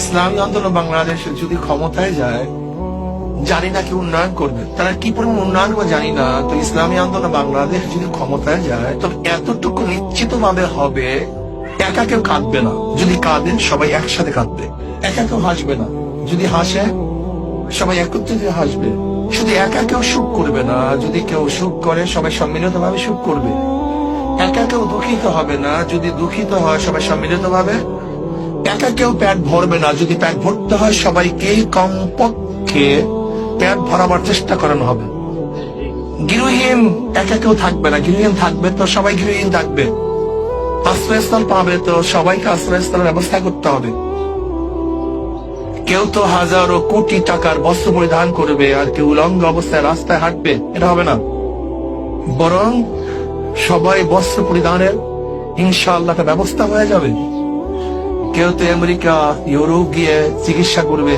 ইসলামী আন্দোলন বাংলাদেশ যদি ক্ষমতায় যায়, জানি না কি উন্নয়ন করবে। তারা কি পরিমাণ উন্নয়ন জানি না, তো ইসলামী আন্দোলন বাংলাদেশ যদি ক্ষমতায় যায় তবে এতটুকু নিশ্চিত ভাবে হবে, একা কেউ কাঁদবে না। যদি কাঁদে, সবাই একসাথে কাঁদবে। একা কেউ হাসবে না। যদি হাসে, সবাই একত্রিত হাসবে। শুধু একা কেউ সুখ করবে না, যদি কেউ সুখ করে, সবাই সম্মিলিত ভাবে সুখ করবে। একা কেউ দুঃখিত হবে না, যদি দুঃখিত হয়, সবাই সম্মিলিত ভাবে একা কেউ পেট ভরবে না। যদি পেট ভরতে হয় সবাইকে কমপক্ষে পেট ভরাবার চেষ্টা করানো হবে। গৃহহীন একা কেউ থাকবে না। গৃহহীন থাকবে তো সবাই গৃহহীন থাকবে। আশ্রয়স্থল পাবে তো সবাইকে আশ্রয়স্থলের ব্যবস্থা করতে হবে। কেউ তো হাজারো কোটি টাকার বস্ত্র পরিধান করবে আর কেউ উলঙ্গ অবস্থায় রাস্তায় হাঁটবে, এটা হবে না। বরং সবাই বস্ত্র পরিধানের ইনশাআল্লাহ ব্যবস্থা হয়ে যাবে। কেউ তো আমেরিকা, ইউরোপ গিয়ে চিকিৎসা করবে।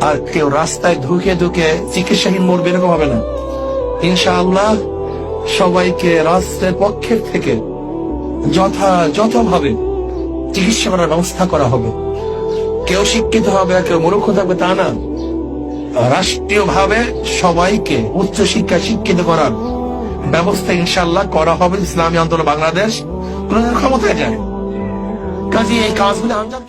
আর কেউ রাস্তায় ধুকে ধুকে চিকিৎসাহীন মরবে এরকম হবে না। ইনশাআল্লাহ সবাইকে রাষ্ট্রের পক্ষের থেকে যথাযথভাবে চিকিৎসা করার ব্যবস্থা করা হবে। কেউ শিক্ষিত হবে আর কেউ মূর্খ থাকবে তা না। রাষ্ট্রীয় ভাবে সবাইকে উচ্চ শিক্ষা শিক্ষিত করার ব্যবস্থা ইনশাল্লাহ করা হবে। ইসলামী আন্দোলন বাংলাদেশ ক্ষমতায় যায়। কাজে এই কাজগুলো আঞ্জাম